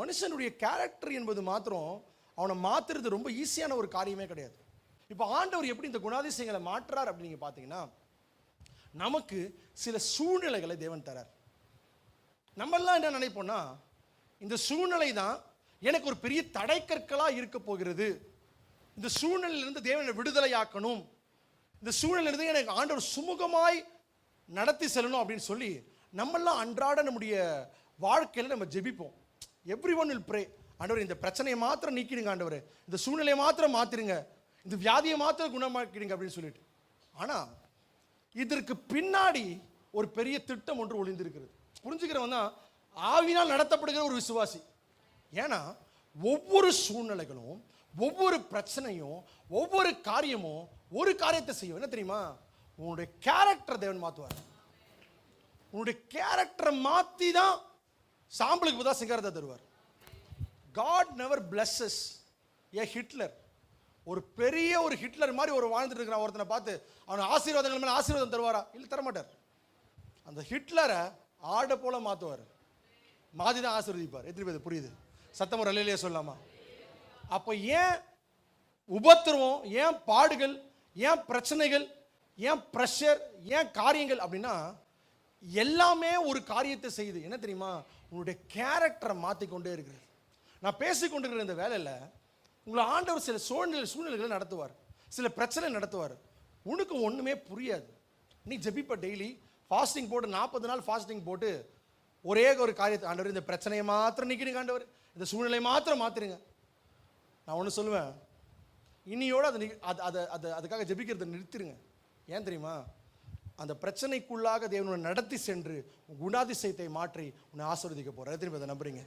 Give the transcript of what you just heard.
மனுஷனுடைய கேரக்டர் என்பது மாத்திரம் அவனை மாற்றுறது ரொம்ப ஈஸியான ஒரு காரியமே கிடையாது. இப்போ ஆண்டவர் எப்படி இந்த குணாதிசயங்களை மாற்றுறார் அப்படின்னு நீங்கள் பார்த்தீங்கன்னா நமக்கு சில சூழ்நிலைகளை தேவன் தரார். நம்மெல்லாம் என்ன நினைப்போம்னா இந்த சூழ்நிலை தான் எனக்கு ஒரு பெரிய தடைக்கற்களாக இருக்க போகிறது. இந்த சூழ்நிலையிலிருந்து தேவனை விடுதலையாக்கணும். இந்த சூழ்நிலையிலிருந்து எனக்கு ஆண்டவர் சுமூகமாய் நடத்தி செல்லணும் அப்படின்னு சொல்லி நம்மெல்லாம் அன்றாட நம்முடைய வாழ்க்கையில் நம்ம ஜெபிப்போம். எவ்ரி ஒன் வில் ப்ரே ஆண்டவர் இந்த பிரச்சனையை மாத்திரம் நீக்கிடுங்க ஆண்டவர். இந்த சூழ்நிலையை மாத்திரம் மாத்திருங்க. இந்த வியாதியை மாத்திரம் குணமாக்கிடுங்க அப்படின்னு சொல்லிட்டு. ஆனால் இதற்கு பின்னாடி ஒரு பெரிய திட்டம் ஒன்று ஒளிந்திருக்கிறது. புரிஞ்சுக்கிறவன் தான் ஆவினால் நடத்தப்படுகிற ஒரு விசுவாசி. ஏன்னா ஒவ்வொரு சூழ்நிலைகளும் ஒவ்வொரு பிரச்சனையும் ஒவ்வொரு காரியமும் ஒரு காரியத்தை செய்யும். என்ன தெரியுமா? உன்னுடைய கேரக்டர் தேவன் மாற்றுவார் உன்னுடைய கேரக்டரை மாற்றி தான் சாம்பலுக்கு தான் சிங்காரத்தை தருவார். God never blesses a Hitler ஒரு பெரிய ஒரு ஹிட்லர் மாதிரி ஒரு வாழ்ந்துட்டு இருக்கிறான் ஒருத்தனை பார்த்து. அவன் ஆசீர்வாதங்கள் மேலே ஆசீர்வாதம் தருவாரா? இல்லை தரமாட்டார். அந்த ஹிட்லரை ஆடை போல மாற்றுவார் மாதி தான் ஆசீர்வதிப்பார். எத்தனை பேர் புரியுது? சத்தம் ஒரு அலையிலேயே சொல்லலாமா? அப்போ ஏன் உபத்திரவம் ஏன் பாடுகள் ஏன் பிரச்சனைகள் ஏன் ப்ரெஷர் ஏன் காரியங்கள் அப்படின்னா எல்லாமே ஒரு காரியத்தை செய்யுது. என்ன தெரியுமா? உன்னுடைய கேரக்டரை மாற்றிக்கொண்டே இருக்கிறது. நான் பேசிக்கொண்டிருக்கிற இந்த வேலையில் உங்களை ஆண்டவர் சில சூழ்நிலை சூழ்நிலைகளை நடத்துவார். சில பிரச்சனை நடத்துவார். உனக்கு ஒன்றுமே புரியாது. நீ ஜெபிப்ப டெய்லி ஃபாஸ்டிங் போட்டு நாற்பது நாள் ஃபாஸ்டிங் போட்டு ஒரே ஒரு காரியத்தை ஆண்டவர் இந்த பிரச்சனையை மாத்திரம் நிற்கிறீங்க ஆண்டவர். இந்த சூழ்நிலையை மாத்திரம் மாற்றுங்க நான் ஒன்று சொல்லுவேன். இனியோடு அதை அது அதை அதை அதுக்காக ஜெபிக்கிறதை நிறுத்திடுங்க ஏன் தெரியுமா? அந்த பிரச்சனைக்குள்ளாக தேவனை நடத்தி சென்று உன் குணாதிசயத்தை மாற்றி உன்னை ஆசிர்வதிக்க போகிறேன் எத்தனை பேர் அதை நம்புறீங்க?